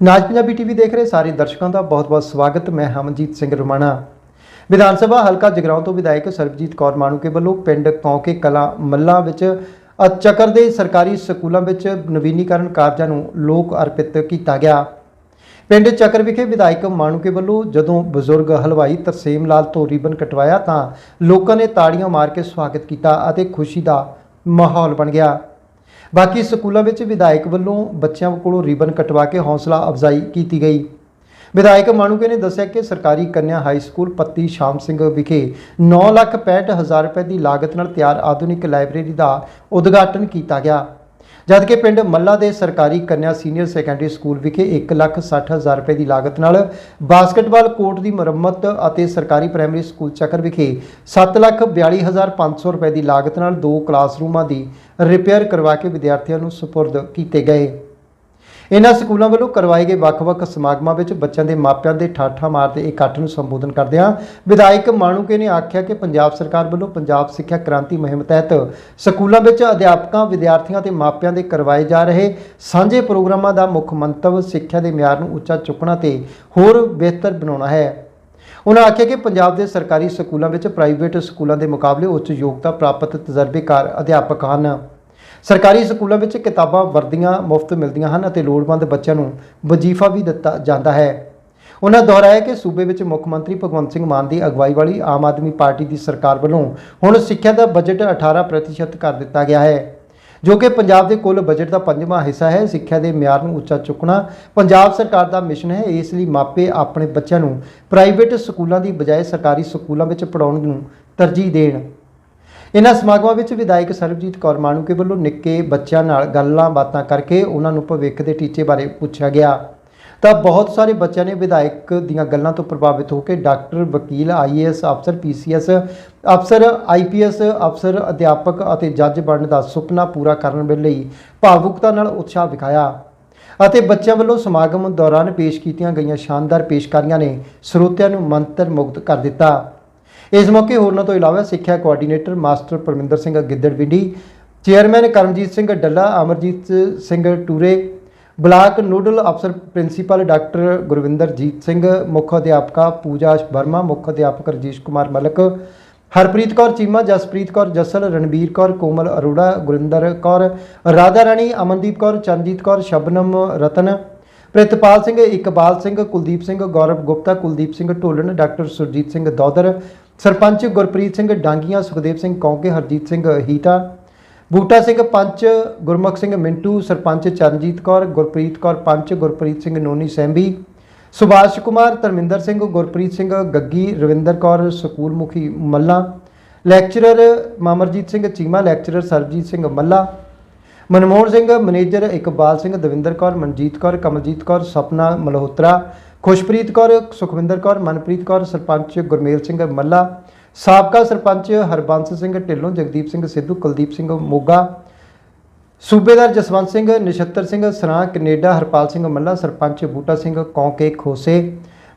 ਨਾਜ Punjabi TV ਦੇਖ ਰਹੇ ਸਾਰੇ ਦਰਸ਼ਕਾਂ ਦਾ ਬਹੁਤ-ਬਹੁਤ ਸਵਾਗਤ। ਮੈਂ ਹਮਨਜੀਤ ਸਿੰਘ ਰਮਾਣਾ। ਵਿਧਾਨ ਸਭਾ ਹਲਕਾ ਜਗਰਾਉਂ ਤੋਂ ਵਿਧਾਇਕ ਸਰਬਜੀਤ ਕੌਰ ਮਾਣੂਕੇ ਵੱਲੋਂ ਪਿੰਡ ਕੌਂਕੇ ਕਲਾ ਮੱਲਾ ਵਿੱਚ ਚੱਕਰ ਦੇ ਸਰਕਾਰੀ ਸਕੂਲਾਂ ਵਿੱਚ ਨਵੀਨੀਕਰਨ ਕਾਰਜਾਂ ਨੂੰ ਲੋਕ ਅਰਪਿਤ ਕੀਤਾ ਗਿਆ। ਪਿੰਡ ਚੱਕਰ ਵਿਖੇ ਵਿਧਾਇਕ ਮਾਣੂਕੇ ਵੱਲੋਂ ਜਦੋਂ ਬਜ਼ੁਰਗ ਹਲਵਾਈ ਤਰਸੇਮ ਲਾਲ ਤੋਂ ਰਿਬਨ ਕਟਵਾਇਆ ਤਾਂ ਲੋਕਾਂ ਨੇ ਤਾੜੀਆਂ ਮਾਰ ਕੇ ਸਵਾਗਤ ਕੀਤਾ ਅਤੇ ਖੁਸ਼ੀ ਦਾ ਮਾਹੌਲ ਬਣ ਗਿਆ। ਬਾਕੀ ਸਕੂਲਾਂ ਵਿੱਚ ਵਿਧਾਇਕ ਵੱਲੋਂ ਬੱਚਿਆਂ ਕੋਲੋਂ ਰਿਬਨ ਕਟਵਾ ਕੇ ਹੌਸਲਾ ਅਫਜ਼ਾਈ ਕੀਤੀ ਗਈ। ਵਿਧਾਇਕ ਮਾਣੂਕੇ ਨੇ ਦੱਸਿਆ ਕਿ ਸਰਕਾਰੀ ਕੰਨਿਆ ਹਾਈ ਸਕੂਲ ਪੱਤੀ ਸ਼ਾਮ ਸਿੰਘ ਵਿਖੇ 965000 ਰੁਪਏ ਦੀ ਲਾਗਤ ਨਾਲ ਤਿਆਰ ਆਧੁਨਿਕ ਲਾਇਬ੍ਰੇਰੀ ਦਾ ਉਦਘਾਟਨ ਕੀਤਾ ਗਿਆ। ਜਦਕਿ ਪਿੰਡ ਮੱਲਾ ਦੇ ਸਰਕਾਰੀ ਕੰਨਿਆ ਸੀਨੀਅਰ ਸੈਕੰਡਰੀ ਸਕੂਲ ਵਿਖੇ 160000 ਰੁਪਏ ਦੀ ਲਾਗਤ ਨਾਲ ਬਾਸਕਟਬਾਲ ਕੋਰਟ ਦੀ ਮੁਰੰਮਤ ਅਤੇ ਸਰਕਾਰੀ ਪ੍ਰਾਇਮਰੀ ਸਕੂਲ ਚੱਕਰ ਵਿਖੇ 742500 ਰੁਪਏ ਦੀ ਲਾਗਤ ਨਾਲ ਦੋ ਕਲਾਸਰੂਮਾਂ ਦੀ ਰਿਪੇਅਰ ਕਰਵਾ ਕੇ ਵਿਦਿਆਰਥੀਆਂ ਨੂੰ ਸਪੁਰਦ ਕੀਤੇ ਗਏ। ਇਨ੍ਹਾਂ ਸਕੂਲਾਂ ਵੱਲੋਂ ਕਰਵਾਏ ਗਏ ਵੱਖ-ਵੱਖ ਸਮਾਗਮਾਂ ਵਿੱਚ ਬੱਚਿਆਂ ਦੇ ਮਾਪਿਆਂ ਦੇ ਠਾਠਾ ਮਾਰਦੇ ਇਕੱਠ ਨੂੰ ਸੰਬੋਧਨ ਕਰਦਿਆਂ ਵਿਧਾਇਕ ਮਾਣੂਕੇ ਨੇ ਆਖਿਆ ਕਿ ਪੰਜਾਬ ਸਰਕਾਰ ਵੱਲੋਂ ਪੰਜਾਬ ਸਿੱਖਿਆ ਕ੍ਰਾਂਤੀ ਮੁਹਿੰਮ ਤਹਿਤ ਸਕੂਲਾਂ ਵਿੱਚ ਅਧਿਆਪਕਾਂ, ਵਿਦਿਆਰਥੀਆਂ ਤੇ ਮਾਪਿਆਂ ਦੇ ਕਰਵਾਏ ਜਾ ਰਹੇ ਸਾਂਝੇ ਪ੍ਰੋਗਰਾਮਾਂ ਦਾ ਮੁੱਖ ਮੰਤਵ ਸਿੱਖਿਆ ਦੇ ਮਿਆਰ ਨੂੰ ਉੱਚਾ ਚੁੱਕਣਾ ਤੇ ਹੋਰ ਬਿਹਤਰ ਬਣਾਉਣਾ ਹੈ। ਉਹਨਾਂ ਆਖਿਆ ਕਿ ਪੰਜਾਬ ਦੇ ਸਰਕਾਰੀ ਸਕੂਲਾਂ ਵਿੱਚ ਪ੍ਰਾਈਵੇਟ ਸਕੂਲਾਂ ਦੇ ਮੁਕਾਬਲੇ ਉੱਚ ਯੋਗਤਾ ਪ੍ਰਾਪਤ ਤਜਰਬੇਕਾਰ ਅਧਿਆਪਕ ਹਨ। ਸਰਕਾਰੀ ਸਕੂਲਾਂ ਵਿੱਚ ਕਿਤਾਬਾਂ ਵਰਦੀਆਂ, ਮੁਫਤ ਮਿਲਦੀਆਂ ਹਨ ਅਤੇ ਲੋੜਵੰਦ ਬੱਚਿਆਂ ਨੂੰ ਵਜ਼ੀਫਾ ਵੀ ਦਿੱਤਾ ਜਾਂਦਾ ਹੈ। ਉਹਨਾਂ ਦੁਹਰਾਇਆ ਕਿ ਸੂਬੇ ਵਿੱਚ ਮੁੱਖ ਮੰਤਰੀ ਭਗਵੰਤ ਸਿੰਘ ਮਾਨ ਦੀ ਅਗਵਾਈ ਵਾਲੀ ਆਮ ਆਦਮੀ ਪਾਰਟੀ ਦੀ ਸਰਕਾਰ ਵੱਲੋਂ ਹੁਣ ਸਿੱਖਿਆ ਦਾ ਬਜਟ 18% ਕਰ ਦਿੱਤਾ ਗਿਆ ਹੈ, ਜੋ ਕਿ ਪੰਜਾਬ ਦੇ ਕੁੱਲ ਬਜਟ ਦਾ ਪੰਜਵਾਂ ਹਿੱਸਾ ਹੈ। ਸਿੱਖਿਆ ਦੇ ਮਿਆਰ ਨੂੰ ਉੱਚਾ ਚੁੱਕਣਾ ਪੰਜਾਬ ਸਰਕਾਰ ਦਾ ਮਿਸ਼ਨ ਹੈ। ਇਸ ਲਈ ਮਾਪੇ ਆਪਣੇ ਬੱਚਿਆਂ ਨੂੰ ਪ੍ਰਾਈਵੇਟ ਸਕੂਲਾਂ ਦੀ ਬਜਾਏ ਸਰਕਾਰੀ ਸਕੂਲਾਂ ਵਿੱਚ ਪੜਾਉਣ ਨੂੰ ਤਰਜੀਹ ਦੇਣ। ਇਹਨਾਂ ਸਮਾਗਮਾਂ ਵਿੱਚ ਵਿਧਾਇਕ ਸਰਬਜੀਤ ਕੌਰ ਮਾਣੂਕੇ ਵੱਲੋਂ ਨਿੱਕੇ ਬੱਚਿਆਂ ਨਾਲ ਗੱਲਾਂ ਬਾਤਾਂ ਕਰਕੇ ਉਹਨਾਂ ਨੂੰ ਭਵਿੱਖ ਦੇ ਟੀਚੇ ਬਾਰੇ ਪੁੱਛਿਆ ਗਿਆ। ਤਾਂ ਬਹੁਤ ਸਾਰੇ ਬੱਚਿਆਂ ਨੇ ਵਿਧਾਇਕ ਦੀਆਂ ਗੱਲਾਂ ਤੋਂ ਪ੍ਰਭਾਵਿਤ ਹੋ ਕੇ ਡਾਕਟਰ, ਵਕੀਲ ਆਈਏਐਸ ਅਫਸਰ ਪੀਸੀਐਸ ਅਫਸਰ ਆਈਪੀਐਸ ਅਫਸਰ, ਅਧਿਆਪਕ ਅਤੇ ਜੱਜ ਬਣਨ ਦਾ ਸੁਪਨਾ ਪੂਰਾ ਕਰਨ ਲਈ ਭਾਵੁਕਤਾ ਨਾਲ ਉਤਸ਼ਾਹ ਵਿਖਾਇਆ ਅਤੇ ਬੱਚਿਆਂ ਵੱਲੋਂ ਸਮਾਗਮ ਦੌਰਾਨ ਪੇਸ਼ ਕੀਤੀਆਂ ਗਈਆਂ ਸ਼ਾਨਦਾਰ ਪੇਸ਼ਕਾਰੀਆਂ ਨੇ ਸਰੋਤਿਆਂ ਨੂੰ ਮੰਤਰ ਮੁਗਧ ਕਰ ਦਿੱਤਾ। ਇਸ ਮੌਕੇ ਹੋਰਨਾਂ ਤੋਂ ਇਲਾਵਾ ਸਿੱਖਿਆ coordinator master Parminder Singh Giddarwindi chairman Karamjit Singh Dalla, Amarjit Singh Toore, block nodal ਅਫਸਰ ਪ੍ਰਿੰਸੀਪਲ ਡਾਕਟਰ ਗੁਰਵਿੰਦਰਜੀਤ ਸਿੰਘ, ਮੁੱਖ ਅਧਿਆਪਕਾ ਪੂਜਾ ਵਰਮਾ, ਮੁੱਖ ਅਧਿਆਪਕ ਰਜੀਸ਼ ਕੁਮਾਰ ਮਲਕ, ਹਰਪ੍ਰੀਤ ਕੌਰ ਚੀਮਾ, ਜਸਪ੍ਰੀਤ ਕੌਰ ਜਸਲ, ਰਣਬੀਰ ਕੌਰ, ਕੋਮਲ ਅਰੋੜਾ, ਗੁਰਿੰਦਰ ਕੌਰ, ਰਾਧਾ ਰਾਣੀ, ਅਮਨਦੀਪ ਕੌਰ ਚੰਦਜੀਤ ਕੌਰ, ਸ਼ਬਨਮ ਰਤਨ, ਪ੍ਰਿਤਪਾਲ ਸਿੰਘ, ਇਕਬਾਲ ਸਿੰਘ, ਕੁਲਦੀਪ ਸਿੰਘ, ਗੌਰਵ ਗੁਪਤਾ, ਕੁਲਦੀਪ ਸਿੰਘ ਢੋਲਣ ਡਾਕਟਰ ਸੁਰਜੀਤ ਸਿੰਘ ਦੌਦਰ ਸਰਪੰਚ ਗੁਰਪ੍ਰੀਤ ਸਿੰਘ ਡਾਂਗੀਆਂ, ਸੁਖਦੇਵ ਸਿੰਘ ਕੌਂਕੇ, ਹਰਜੀਤ ਸਿੰਘ ਹੀਤਾ ਬੂਟਾ ਸਿੰਘ ਪੰਚ, ਗੁਰਮੁਖ ਸਿੰਘ ਮਿੰਟੂ, ਸਰਪੰਚ ਚਰਨਜੀਤ ਕੌਰ, ਗੁਰਪ੍ਰੀਤ ਕੌਰ ਪੰਚ, ਗੁਰਪ੍ਰੀਤ ਸਿੰਘ ਨੋਨੀ ਸੈਂਬੀ, ਸੁਭਾਸ਼ ਕੁਮਾਰ, ਧਰਮਿੰਦਰ ਸਿੰਘ, ਗੁਰਪ੍ਰੀਤ ਸਿੰਘ ਗੱਗੀ, ਰਵਿੰਦਰ ਕੌਰ ਸਕੂਲ ਮੁਖੀ Malla, lecturer Mamarjit Singh Cheema, lecturer Sarjit Singh Malla Manmohan Singh manager Iqbal Singh Davinder Kaur Manjit Kaur Kamaljit Kaur Sapna Malhotra Khushpreet Kaur Sukhwinder Kaur Manpreet Kaur sarpanch Gurmel Singh Malla ਸਾਬਕਾ ਸਰਪੰਚ ਹਰਬੰਸ ਸਿੰਘ ਢਿੱਲੋਂ ਜਗਦੀਪ ਸਿੰਘ ਸਿੱਧੂ ਕੁਲਦੀਪ ਸਿੰਘ ਮੋਗਾ ਸੂਬੇਦਾਰ Jaswant Singh Nishtar Singh Sran Canada Harpal Singh Malla sarpanch Boota Singh Kaunke Khose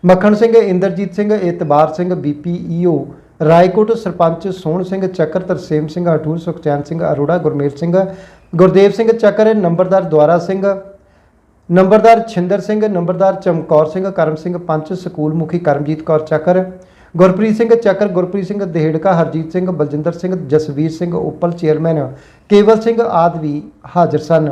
Makhan Singh Inderjit Singh Itbar Singh BPEO Raikot sarpanch Sohan Singh Chakkar Tarsem Singh Hathur Sukhchain Singh Arora Gurmel Singh Gurdev Singh ਚੱਕਰ, ਨੰਬਰਦਾਰ ਦੁਆਰਾ ਸਿੰਘ, ਨੰਬਰਦਾਰ ਛਿੰਦਰ ਸਿੰਘ, ਨੰਬਰਦਾਰ Chamkaur Singh, Karam Singh panch school ਮੁਖੀ Karamjit Kaur Chakkar, Gurpreet Singh Chakkar, Gurpreet Singh Dehrka, Harjit Singh Baljinder Singh, Jasvir Singh Uppal, chairman Kewal Singh ਆਦਿ ਵੀ ਹਾਜ਼ਰ ਸਨ।